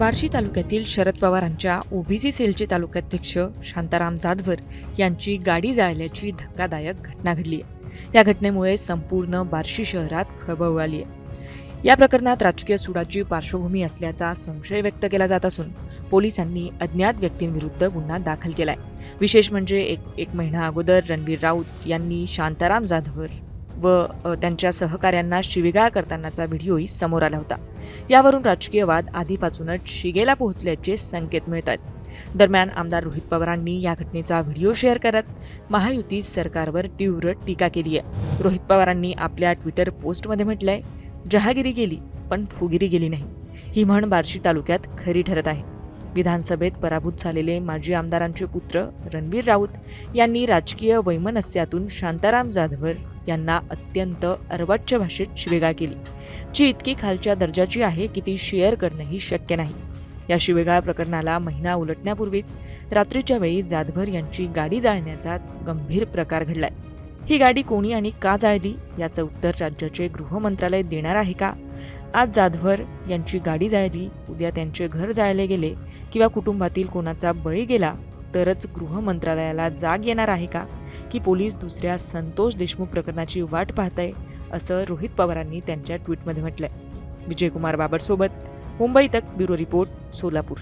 बार्शी तालुक्यातील शरद पवारांच्या ओबीसी सेलचे तालुकाध्यक्ष शांताराम जाधवर यांची गाडी जाळल्याची धक्कादायक घटना घडली आहे. या घटनेमुळे संपूर्ण बार्शी शहरात खळबळ उडाली आहे. या प्रकरणात राजकीय सुडाची पार्श्वभूमी असल्याचा संशय व्यक्त केला जात असून पोलिसांनी अज्ञात व्यक्तींविरुद्ध गुन्हा दाखल केलाय. विशेष म्हणजे एक एक महिना अगोदर रणवीर राऊत यांनी शांताराम जाधवर व त्यांच्या सहकाऱ्यांना शिविगाळ करतानाचा व्हिडिओही समोर आला होता. यावरून राजकीय वाद आधीपासूनच शिगेला पोहोचल्याचे संकेत मिळत आहेत दरम्यान आमदार रोहित पवारांनी या घटनेचा व्हिडिओ शेअर करत महायुती सरकारवर तीव्र टीका केली आहे. रोहित पवारांनी आपल्या ट्विटर पोस्टमध्ये म्हटलंय जहागिरी गेली पण फुगिरी गेली नाही. ही म्हण बार्शी तालुक्यात खरी ठरत आहे. विधानसभेत पराभूत झालेले माजी आमदारांचे पुत्र रणवीर राऊत यांनी राजकीय वैमनस्यातून शांताराम जाधवर यांना अत्यंत अर्वाच्य भाषेत शिवेगाळ केली. जी इतकी खालच्या दर्जाची आहे की ती शेअर करणंही शक्य नाही. या शिवेगाळ प्रकरणाला महिना उलटण्यापूर्वीच रात्रीच्या वेळी जाधवर यांची गाडी जाळण्याचा गंभीर प्रकार घडलाय. ही गाडी कोणी आणि का जाळली याचं उत्तर राज्याचे गृह मंत्रालय देणार आहे का? आज जाधवर यांची गाडी जाळली उद्या त्यांचे घर जाळले गेले किंवा कुटुंबातील कोणाचा बळी गेला तरच गृह मंत्रालयाला जाग येणार आहे का? की पोलीस दुसऱ्या संतोष देशमुख प्रकरणाची वाट पाहताय असं रोहित पवारांनी त्यांच्या ट्विटमध्ये म्हटलंय. विजयकुमार बाबरसोबत मुंबई तक ब्युरो रिपोर्ट सोलापूर.